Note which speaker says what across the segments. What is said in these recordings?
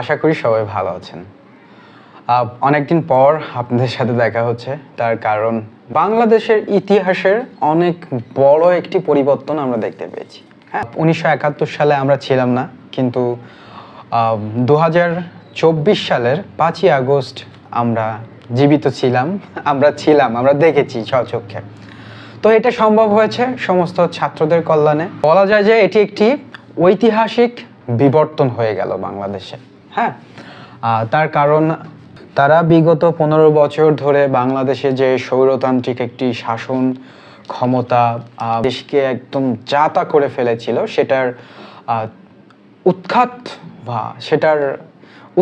Speaker 1: আশা করি সবাই ভালো আছেন। অনেকদিন পর আপনাদের সাথে দেখা হচ্ছে, তার কারণ বাংলাদেশের ইতিহাসের অনেক বড় একটি পরিবর্তন আমরা দেখতে পেয়েছি। হ্যাঁ উনিশশো একাত্তর সালে আমরা ছিলাম না, কিন্তু দু চব্বিশ সালের পাঁচই আগস্ট আমরা জীবিত ছিলাম, আমরা ছিলাম, আমরা দেখেছি স্বচক্ষে। তো এটা সম্ভব হয়েছে সমস্ত ছাত্রদের কল্যাণে। বলা যায় যে এটি একটি ঐতিহাসিক বিবর্তন হয়ে গেল বাংলাদেশে। হ্যাঁ। তার কারণ তারা বিগত পনেরো বছর ধরে বাংলাদেশে যে স্বৈরতান্ত্রিক একটি শাসন ক্ষমতা দেশকে একদম জাতা করে ফেলেছিল, সেটার উৎখাত বা সেটার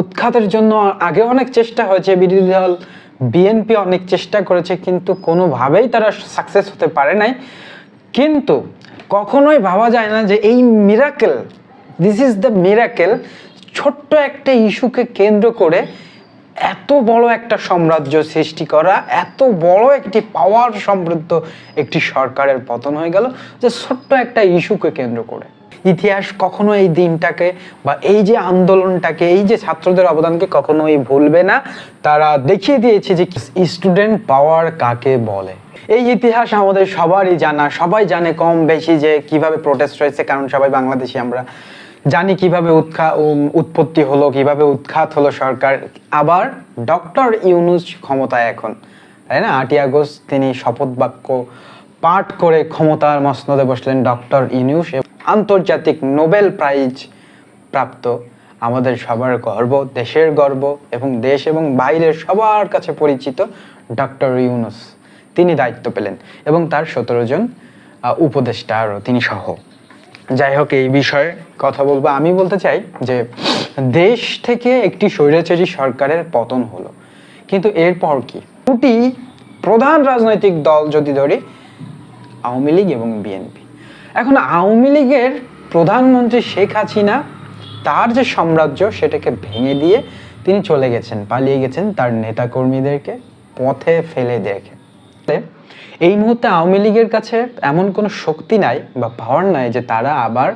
Speaker 1: উৎখাতের জন্য আগে অনেক চেষ্টা হয়েছে, বিরোধী দল বিএনপি অনেক চেষ্টা করেছে, কিন্তু কোনোভাবেই তারা সাকসেস হতে পারে নাই। কিন্তু কখনোই ভাবা যায় না যে এই miracle this is the miracle ছোট্ট একটা ইস্যুকে কেন্দ্র করে এত বড় একটা সাম্রাজ্য সৃষ্টি করা, এত বড় একটি পাওয়ার সমৃদ্ধ একটি সরকারের পতন হয়ে গেল যে ছোট্ট একটা ইস্যুকে কেন্দ্র করে। ইতিহাস কখনো এই দিনটাকে বা এই যে আন্দোলনটাকে, এই যে ছাত্রদের অবদানকে কখনোই ভুলবে না। তারা দেখিয়ে দিয়েছে যে স্টুডেন্ট পাওয়ার কাকে বলে। এই ইতিহাস আমাদের সবারই জানা, সবাই জানে কম বেশি যে কীভাবে প্রোটেস্ট হয়েছে কারণ সবাই বাংলাদেশি আমরা। জানি কীভাবে উৎখা উৎপত্তি হলো, কীভাবে উৎখাত হলো সরকার, আবার ডক্টর ইউনুস ক্ষমতায় এখন, তাই না? আটই আগস্ট তিনি শপথ বাক্য পাঠ করে ক্ষমতার মসনদে বসলেন ডক্টর ইউনুস আন্তর্জাতিক নোবেল প্রাইজ প্রাপ্ত আমাদের সবার গর্ব, দেশের গর্ব এবং দেশ এবং বাইরের সবার কাছে পরিচিত ডক্টর ইউনুস। তিনি দায়িত্ব পেলেন এবং তার সতেরো জন উপদেষ্টা আরও তিনি সহ। যাই হোক, এই বিষয়ে কথা বলব। আমি বলতে চাই যে, দেশ থেকে একটি স্বৈরাচারী সরকারের পতন হলো। কিন্তু এরপর কি? দুটি প্রধান রাজনৈতিক দল যদি ধরি, আওয়ামী লীগ এবং বিএনপি। এখন আওয়ামী লীগের প্রধানমন্ত্রী শেখ হাসিনা, তার যে সাম্রাজ্য, সেটাকে ভেঙে দিয়ে তিনি চলে গেছেন, পালিয়ে গেছেন তার নেতাকর্মীদেরকে, পথে ফেলে দেখে এই মুহূর্তে আওয়ামী লীগের কাছে এমন কোনো শক্তি নাই বা পাওয়ার নাই যে তারা আবার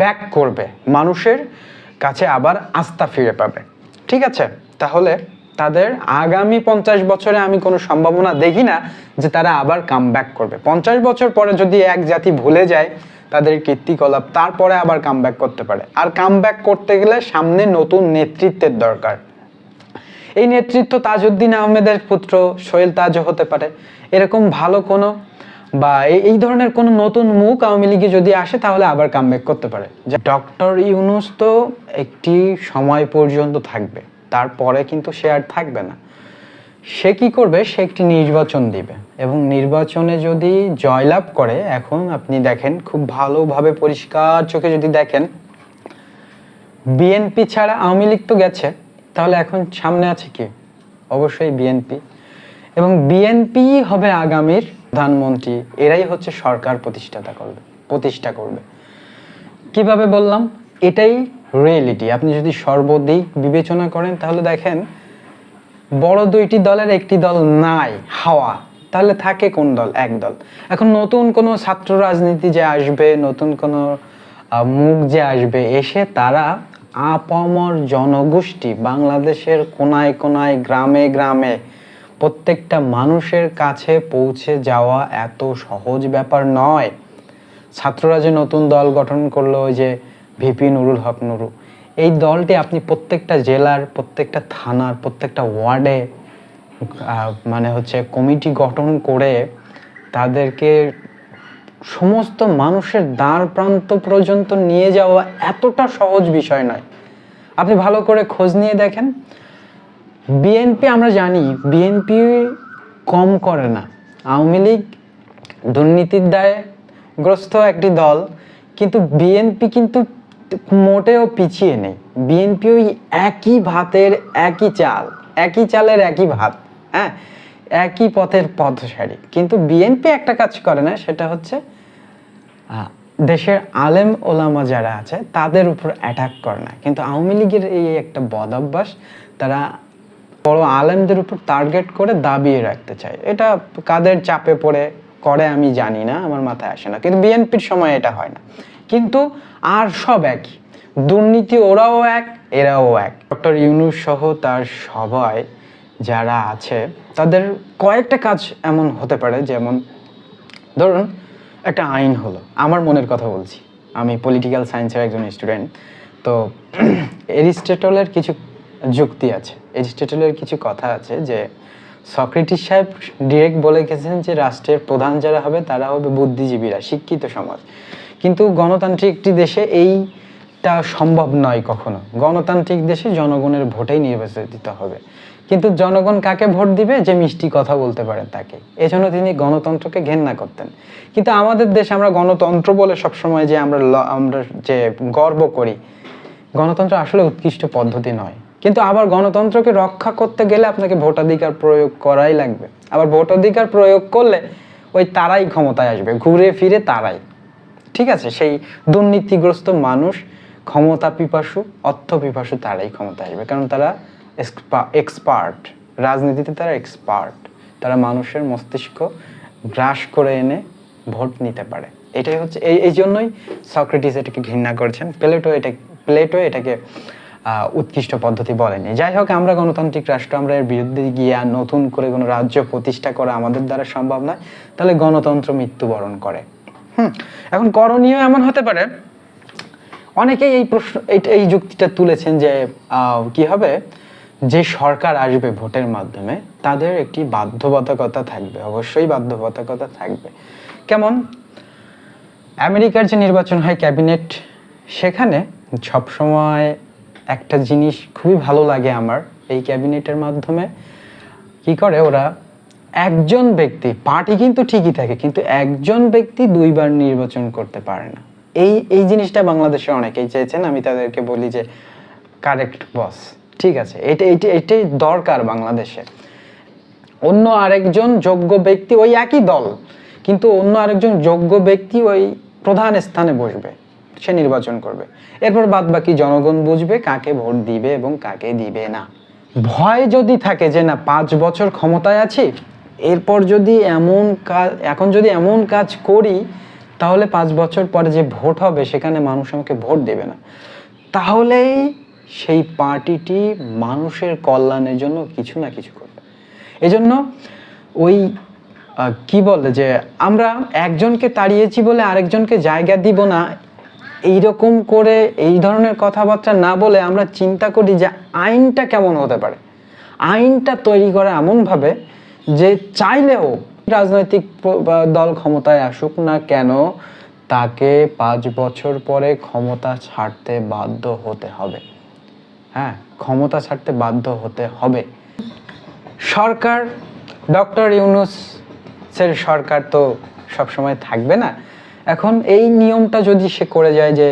Speaker 1: ব্যাক করবে, মানুষের কাছে আবার আস্থা ফিরে পাবে। ঠিক আছে? তাহলে তাদের আগামী পঞ্চাশ বছরে আমি কোনো সম্ভাবনা দেখি না যে তারা আবার কাম ব্যাক করবে। পঞ্চাশ বছর পরে যদি এক জাতি ভুলে যায়, তাদের কীর্তিকলাপ তারপরে আবার কাম ব্যাক করতে পারে। আর কাম ব্যাক করতে গেলে সামনে নতুন নেতৃত্বের দরকার। এই নেতৃত্ব তাজউদ্দিন আহমেদের পুত্র সোহেল তাজও হতে পারে। এরকম ভালো কোনো বা এই- ধরনের কোনো নতুন মুখ আওয়ামী লীগে যদি আসে, তাহলে আবার কামব্যাক করতে পারে। যে ডক্টর ইউনুস তো একটি সময় পর্যন্ত থাকবে, তারপরে কিন্তু সে আর থাকবে না। সে কি করবে? সে একটি নির্বাচন দিবে এবং নির্বাচনে যদি জয়লাভ করে, এখন আপনি দেখেন খুব ভালোভাবে পরিষ্কার চোখে যদি দেখেন, বিএনপি ছাড়া আওয়ামী লীগ তো গেছে। তাহলে এখন সামনে আছে কি? অবশ্যই বিএনপি। এবং বিএনপি হবে আগামীর প্রধানমন্ত্রী। এরাই হচ্ছে সরকার প্রতিষ্ঠাতা করবে, প্রতিষ্ঠা করবে। কীভাবে বললাম? এটাই রিয়েলিটি আপনি যদি সর্বদিক বিবেচনা করেন, তাহলে দেখেন, বড় দুইটি দলের একটি দল নাই, হাওয়া। তাহলে থাকে কোন দল? এক দল। এখন নতুন কোনো ছাত্র রাজনীতি যে আসবে, নতুন কোনো মুখ যে আসবে, এসে তারা আপামর জনগোষ্ঠী বাংলাদেশের কোনায় কোনায়, গ্রামে গ্রামে প্রত্যেকটা মানুষের কাছে পৌঁছে যাওয়া এত সহজ ব্যাপার নয়। ছাত্ররা যে নতুন দল গঠন করল যে ভিপি নুরুল হক নুরু। এই দলটি আপনি প্রত্যেকটা জেলার, প্রত্যেকটা থানার, প্রত্যেকটা ওয়ার্ডে মানে হচ্ছে কমিটি গঠন করে তাদেরকে সমস্ত মানুষের দ্বার প্রান্ত পর্যন্ত নিয়ে যাওয়া এতটা সহজ বিষয় নয়। আপনি ভালো করে খোঁজ নিয়ে দেখেন। বিএনপি আমরা জানি, বিএনপি কম করে না। আওয়ামী লীগ দুর্নীতির দায়ে গ্রস্ত একটি দল, কিন্তু বিএনপি কিন্তু মোটেও পিছিয়ে নেই। বিএনপি ওই একই ভাতের একই চাল, একই চালের একই ভাত হ্যাঁ? একই পথের পথসারি কিন্তু বিএনপি একটা কাজ করে না, সেটা হচ্ছে দেশের আলেম ওলামা যারা আছে, তাদের উপর অ্যাটাক করে না। কিন্তু আওয়ামী লীগের এই একটা বদ অভ্যাস, তারা বড় আলেমদের উপর টার্গেট করে দাবিয়ে রাখতে চায়। এটা কাদের চাপে পড়ে, করে আমি জানি না, আমার মাথায় আসে না। কিন্তু বিএনপির সময় এটা হয় না। কিন্তু আর সব একই। দুর্নীতি ওরাও এক, এরাও এক। ডক্টর ইউনুস সহ তার সবাই যারা আছে, তাদের কয়েকটা কাজ এমন হতে পারে, যেমন ধরুন একটা আইন হলো। আমার মনের কথা বলছি। আমি পলিটিক্যাল সায়েন্সের একজন স্টুডেন্ট তো এরিস্টেটলের কিছু যুক্তি আছে। এরিস্টেটলের কিছু কথা আছে যে, সক্রেটিস সাহেব ডিরেক্ট বলে গেছেন যে, রাষ্ট্রের প্রধান যারা হবে, তারা হবে বুদ্ধিজীবীরা, শিক্ষিত সমাজ। কিন্তু গণতান্ত্রিক একটি দেশে এইটা সম্ভব নয় কখনো। গণতান্ত্রিক দেশে জনগণের ভোটেই নির্বাচিত হবে। কিন্তু জনগণ কাকে ভোট দিবে যে মিষ্টি কথা বলতে পারে তাকে? এজন্য তিনি গণতন্ত্রকে ঘেন্না করতেন। কিন্তু আমাদের দেশে আমরা গণতন্ত্র বলে সবসময় যে আমরা আমরা যে গর্ব করি, গণতন্ত্র আসলে উৎকৃষ্ট পদ্ধতি নয়। কিন্তু আবার গণতন্ত্রকে রক্ষা করতে গেলে আপনাকে ভোটাধিকার প্রয়োগ করাই লাগবে। আবার ভোটাধিকার প্রয়োগ করলে ওই তারাই ক্ষমতায় আসবে, ঘুরে ফিরে তারাই। ঠিক আছে? সেই দুর্নীতিগ্রস্ত মানুষ ক্ষমতা পিপাসু, অর্থ পিপাসু তারাই ক্ষমতা আসবে। কারণ তারা এক্সপার্ট। রাজনীতিতে তারা এক্সপার্ট। তারা মানুষের মস্তিষ্ক গ্রাস করে এনে ভোট নিতে পারে। এটাই হচ্ছে, এই এই জন্যই সক্রেটিস এটাকে ঘৃণা করেছেন। প্লেটো এটা, প্লেটো এটাকে উৎকৃষ্ট পদ্ধতি বলেনি। যাই হোক, আমরা গণতান্ত্রিক রাষ্ট্র, আমরা এর বিরুদ্ধে গিয়ে নতুন করে কোনো রাজ্য প্রতিষ্ঠা করা আমাদের দ্বারা সম্ভব নয়। তাহলে গণতন্ত্র মৃত্যুবরণ করে। হুম, এখন করণীয় এমন হতে পারে অনেকেই এই প্রশ্ন, এই- যুক্তিটা তুলেছেন যে কি হবে? যে সরকার আসবে ভোটের মাধ্যমে, তাদের একটি বাধ্যবাধকতা থাকবে, অবশ্যই বাধ্যবাধকতা থাকবে। কেমন? আমেরিকার যে নির্বাচন হয় ক্যাবিনেট, সেখানে সবসময় একটা জিনিস খুবই ভালো লাগে আমার, এই ক্যাবিনেটের মাধ্যমে। কি করে ওরা? একজন ব্যক্তি, পার্টি কিন্তু ঠিকই থাকে, কিন্তু একজন ব্যক্তি দুইবার নির্বাচন করতে পারে না। এই এই জিনিসটা বাংলাদেশে অনেকেই চেয়েছেন, আমি তাদেরকে বলি যে কারেক্ট বস ঠিক আছে? এটা এটা, এটাই দরকার বাংলাদেশে। অন্য আরেকজন যোগ্য ব্যক্তি ওই একই দল, কিন্তু অন্য আরেকজন যোগ্য ব্যক্তি ওই প্রধান স্থানে বসবে, সে নির্বাচন করবে। এরপর বাদ বাকি জনগণ বুঝবে কাকে ভোট দিবে এবং কাকে দিবে না। ভয় যদি থাকে যে না, পাঁচ বছর ক্ষমতায় আছি, এরপর যদি এমন কাজ এখন যদি এমন কাজ করি তাহলে পাঁচ বছর পরে যে ভোট হবে, সেখানে মানুষ আমাকে ভোট দেবে না। তাহলেই সেই পার্টিটি মানুষের কল্যাণের জন্য কিছু না কিছু করবে। এজন্য ওই কি বলে যে, আমরা একজনকে তাড়িয়েছি বলে আরেকজনকে জায়গা দিব না, এইরকম করে এই ধরনের কথাবার্তা না বলে আমরা চিন্তা করি যে আইনটা কেমন হতে পারে। আইনটা তৈরি করা এমনভাবে যে চাইলেও রাজনৈতিক দল ক্ষমতায় আসুক না কেন, তাকে পাঁচ বছর পরে ক্ষমতা ছাড়তে বাধ্য হতে হবে। হ্যাঁ ক্ষমতা ছাড়তে বাধ্য হতে হবে। সরকার, ডক্টর ইউনুসের সরকার তো সবসময় থাকবে না। এখন এই নিয়মটা যদি সে করে যায় যে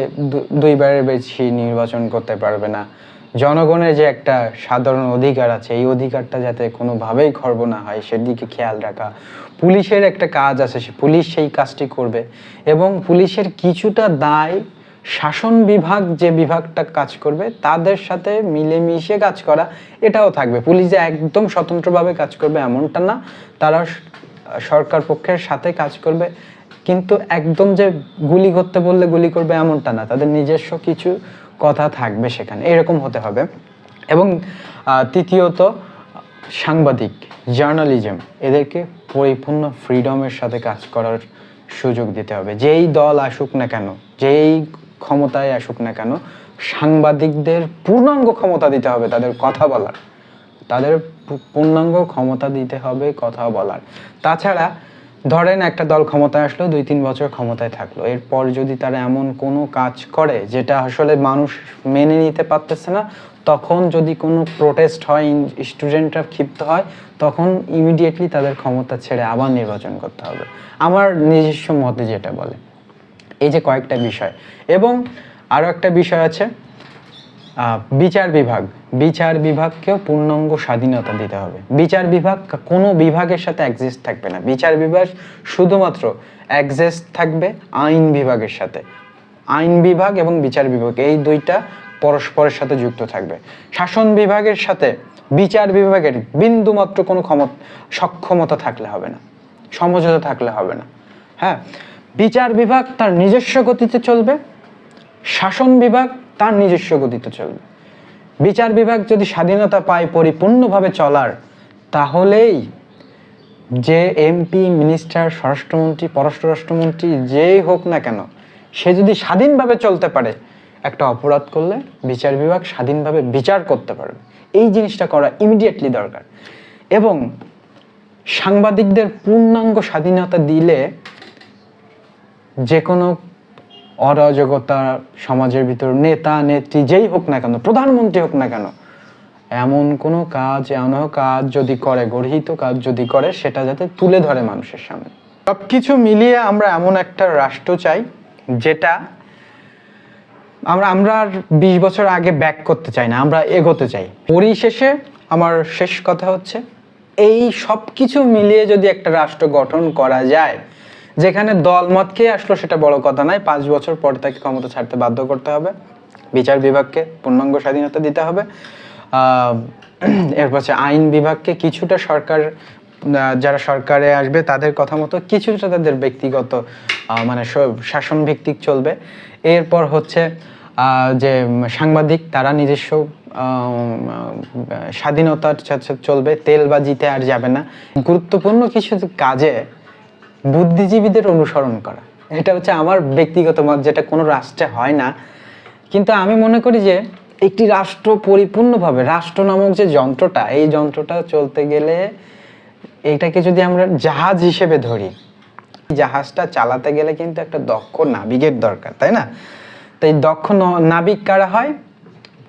Speaker 1: দুইবারের বেশি নির্বাচন করতে পারবে না জনগণের যে একটা সাধারণ অধিকার আছে, এই অধিকারটা যাতে কোনোভাবেই খর্ব না হয়, সেদিকে খেয়াল রাখা। পুলিশের একটা কাজ আছে, সে পুলিশ সেই কাজটি করবে এবং পুলিশের কিছুটা দায় শাসন বিভাগ যে বিভাগটা কাজ করবে, তাদের সাথে মিলেমিশে কাজ করা, এটাও থাকবে। পুলিশ যে একদম স্বতন্ত্রভাবে কাজ করবে এমনটা না, তারা সরকার পক্ষের সাথে কাজ করবে। কিন্তু একদম যে গুলি করতে বললে গুলি করবে এমনটা না, তাদের নিজস্ব কিছু কথা থাকবে সেখানে। এরকম হতে হবে। এবং তৃতীয়ত, সাংবাদিক, জার্নালিজম, এদেরকে পরিপূর্ণ ফ্রিডমের সাথে কাজ করার সুযোগ দিতে হবে। যেই দল আসুক না কেন, যেই ক্ষমতায় আসুক না কেন, সাংবাদিকদের পূর্ণাঙ্গ ক্ষমতা দিতে হবে তাদের কথা বলার। তাদের পূর্ণাঙ্গ ক্ষমতা দিতে হবে কথা বলার। তাছাড়া ধরেন একটা দল ক্ষমতায় আসলো, দুই তিন বছর ক্ষমতায় থাকল। এরপর যদি তারা এমন কোনো কাজ করে, যেটা আসলে মানুষ মেনে নিতে পারতেছে না, তখন যদি কোনো প্রোটেস্ট হয় স্টুডেন্টরা ক্ষিপ্ত হয়, তখন ইমিডিয়েটলি তাদের ক্ষমতা ছেড়ে আবার নির্বাচন করতে হবে। আমার নিজস্ব মতে যেটা বলে। এই যে কয়েকটা বিষয়। এবং আরও একটা বিষয় আছে বিচার বিভাগ। বিচার বিভাগকেও পূর্ণাঙ্গ স্বাধীনতা দিতে হবে। বিচার বিভাগ কোনো বিভাগের সাথে অ্যাডজাস্ট থাকবে না। বিচার বিভাগ শুধুমাত্র অ্যাডজাস্ট থাকবে আইন বিভাগের সাথে। আইন বিভাগ এবং বিচার বিভাগ এই দুইটা পরস্পরের সাথে যুক্ত থাকবে। শাসন বিভাগের সাথে বিচার বিভাগের বিন্দুমাত্র কোনো ক্ষমতা, সক্ষমতা থাকলে হবে না। সমঝোতা থাকলে হবে না। হ্যাঁ? বিচার বিভাগ তার নিজস্ব গতিতে চলবে। শাসন বিভাগ তার নিজস্ব গতিতে চলবে। বিচার বিভাগ যদি স্বাধীনতা পায় পরিপূর্ণভাবে চলার, তাহলেই যে এমপি মিনিস্টার স্বরাষ্ট্রমন্ত্রী পররাষ্ট্রমন্ত্রী যেই হোক না কেন, সে যদি স্বাধীনভাবে চলতে পারে, একটা অপরাধ করলে বিচার বিভাগ স্বাধীনভাবে বিচার করতে পারবে। এই জিনিসটা করা ইমিডিয়েটলি দরকার। এবং সাংবাদিকদের পূর্ণাঙ্গ স্বাধীনতা দিলে যে কোনো অরাজকতা সমাজের ভিতর নেতা, নেত্রী, যেই হোক না কেন, প্রধানমন্ত্রী হোক না কেন, এমন কোনো কাজ, এমন কাজ যদি করে, গর্হিত কাজ যদি করে, সেটা যাতে তুলে ধরে মানুষের সামনে। সব কিছু মিলিয়ে আমরা এমন একটা রাষ্ট্র চাই, যেটা আমরা আমরা আর বিশ বছর আগে ব্যাক করতে চাই না, আমরা এগোতে চাই। পরিশেষে আমার শেষ কথা হচ্ছে, এই সব কিছু মিলিয়ে যদি একটা রাষ্ট্র গঠন করা যায় যেখানে দলমত কে আসলো সেটা বড় কথা নয়। পাঁচ বছর পরে তাকে ক্ষমতা ছাড়তে বাধ্য করতে হবে। বিচার বিভাগকে পূর্ণাঙ্গ স্বাধীনতা দিতে হবে। এরপর আইন বিভাগকে কিছুটা সরকার যারা সরকারে আসবে তাদের কথা মতো কিছুটা তাদের ব্যক্তিগত মানে শাসন ভিত্তিক চলবে। এরপর হচ্ছে যে সাংবাদিক তারা নিজস্ব স্বাধীনতার চলবে। তেলবাজিতে আর যাবে না। গুরুত্বপূর্ণ কিছু কাজে বুদ্ধিজীবীদের অনুসরণ করা। এটা হচ্ছে আমার ব্যক্তিগত মত, যেটা কোনো রাষ্ট্রে হয় না। কিন্তু আমি মনে করি যে একটি রাষ্ট্র পরিপূর্ণভাবে, রাষ্ট্র নামক যে যন্ত্রটা, এই যন্ত্রটা চলতে গেলে এটাকে যদি আমরা জাহাজ হিসেবে ধরি, জাহাজটা চালাতে গেলে কিন্তু একটা দক্ষ নাবিকের দরকার, তাই না? তাই দক্ষ ন- নাবিক কারা হয়?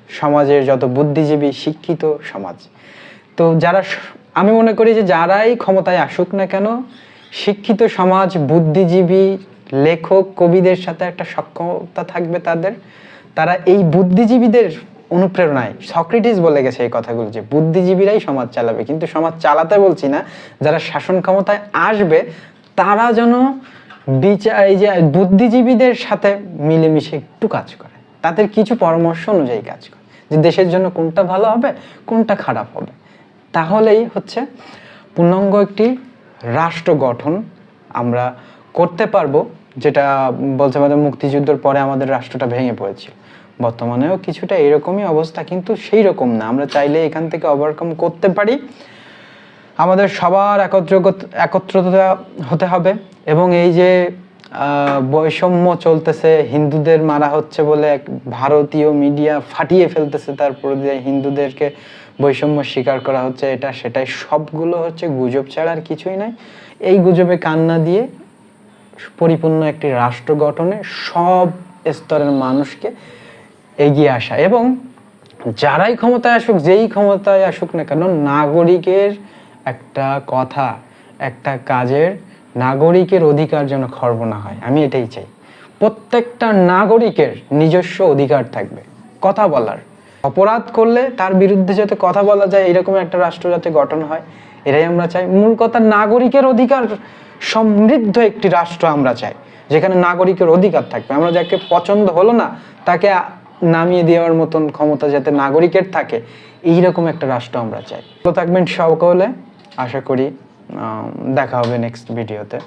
Speaker 1: সমাজের যত বুদ্ধিজীবী, শিক্ষিত সমাজ। তো যারা আমি মনে করি যে যারাই ক্ষমতায় আসুক না কেন শিক্ষিত সমাজ, বুদ্ধিজীবী, লেখক, কবিদের সাথে একটা সক্ষমতা থাকবে তাদের। তারা এই বুদ্ধিজীবীদের অনুপ্রেরণায়, সক্রেটিস বলে গেছে এই কথাগুলো যে বুদ্ধিজীবীরাই সমাজ চালাবে। কিন্তু সমাজ চালাতে বলছি না, যারা শাসন ক্ষমতায় আসবে, তারা যেন বিচার এই যে বুদ্ধিজীবীদের সাথে মিলেমিশে একটু কাজ করে। তাদের কিছু পরামর্শ অনুযায়ী কাজ করে যে দেশের জন্য কোনটা ভালো হবে, কোনটা খারাপ হবে। তাহলেই হচ্ছে পূর্ণাঙ্গ একটি রাষ্ট্র গঠন আমরা করতে পারব, যেটা বলতে পারে মুক্তিযুদ্ধের পরে আমাদের রাষ্ট্রটা ভেঙে পড়েছিল। বর্তমানেও কিছুটা এরকমই অবস্থা, কিন্তু সেই রকম না। আমরা চাইলে এখান থেকে ওভারকাম করতে পারি। আমাদের সবার একত্র একত্রতা হতে হবে এবং এই যে বৈষম্য চলতেছে, হিন্দুদের মারা হচ্ছে বলে ভারতীয় মিডিয়া ফাটিয়ে ফেলতেছে, তারপরে যে হিন্দুদেরকে বৈষম্য স্বীকার করা হচ্ছে এটা, সেটাই। সবগুলো হচ্ছে গুজব ছাড়া আর কিছুই নাই। এই গুজবে কান্না দিয়ে পরিপূর্ণ একটি রাষ্ট্র গঠনে সব স্তরের মানুষকে এগিয়ে আসা। এবং যারাই ক্ষমতায় আসুক, যেই ক্ষমতায় আসুক না কেন, নাগরিকের একটা কথা, একটা কাজের নাগরিকের অধিকার যেন খর্ব না হয়। আমি এটাই চাই। প্রত্যেকটা নাগরিকের নিজস্ব অধিকার থাকবে। কথা বলার। অপরাধ করলে তার বিরুদ্ধে যাতে কথা বলা যায়, এরকম একটা রাষ্ট্র যাতে গঠন হয় এটাই আমরা চাই। মূল কথা, নাগরিকের অধিকার, সমৃদ্ধ একটি রাষ্ট্র আমরা চাই, যেখানে নাগরিকের অধিকার থাকবে। আমরা যাকে পছন্দ হলো না, তাকে নামিয়ে দেওয়ার মতন ক্ষমতা যাতে নাগরিকের থাকে, এইরকম একটা রাষ্ট্র আমরা চাই। ভালো থাকবেন সকলে। আশা করি দেখা হবে নেক্সট ভিডিওতে